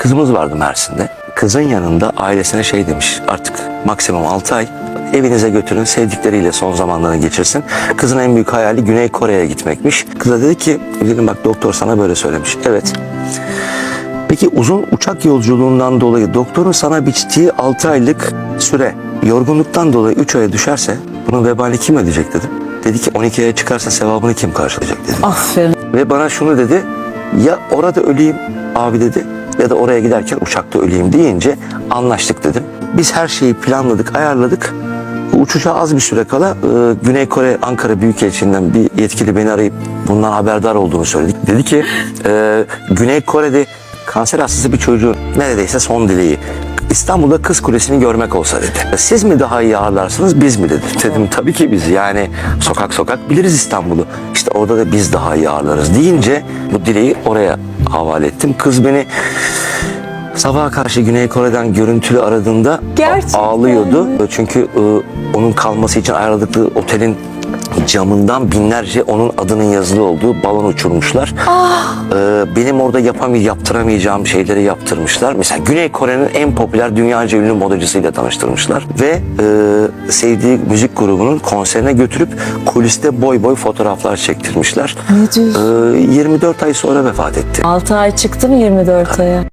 kızımız vardı Mersin'de. Kızın yanında ailesine şey demiş artık maksimum 6 ay evinize götürün sevdikleriyle son zamanlarını geçirsin. Kızın en büyük hayali Güney Kore'ye gitmekmiş. Kız da dedi ki dedim bak doktor sana böyle söylemiş. Evet. Peki uzun uçak yolculuğundan dolayı doktorun sana biçtiği 6 aylık süre yorgunluktan dolayı 3 aya düşerse bunun vebalini kim ödeyecek dedim. Dedi ki 12 aya çıkarsa sevabını kim karşılayacak dedi. Aferin. Ve bana şunu dedi. Ya orada öleyim abi dedi ya da oraya giderken uçakta öleyim deyince anlaştık dedim. Biz her şeyi planladık, ayarladık. Uçuşa az bir süre kala e, Güney Kore Ankara Büyükelçiliğinden bir yetkili beni arayıp bundan haberdar olduğunu söyledik. Dedi ki e, Güney Kore'de kanser hastası bir çocuğun neredeyse son dileği İstanbul'da Kız Kulesi'ni görmek olsa dedi. Siz mi daha iyi ağırlarsınız biz mi dedi. Dedim tabii ki biz yani sokak sokak biliriz İstanbul'u. İşte orada da biz daha iyi ağırlarız deyince bu dileği oraya havale ettim. Kız beni sabaha karşı Güney Kore'den görüntülü aradığında Gerçekten ağlıyordu. Çünkü e, onun kalması için ayarladıkları otelin camından binlerce onun adının yazılı olduğu balon uçurmuşlar. Ee, benim orada yapamay yaptıramayacağım şeyleri yaptırmışlar. Mesela Güney Kore'nin en popüler dünyaca ünlü modacısıyla tanıştırmışlar. Ve e, sevdiği müzik grubunun konserine götürüp kuliste boy boy fotoğraflar çektirmişler. Ne diyorsun? Ee, 24 ay sonra vefat etti. 6 ay çıktı mı 24 aya?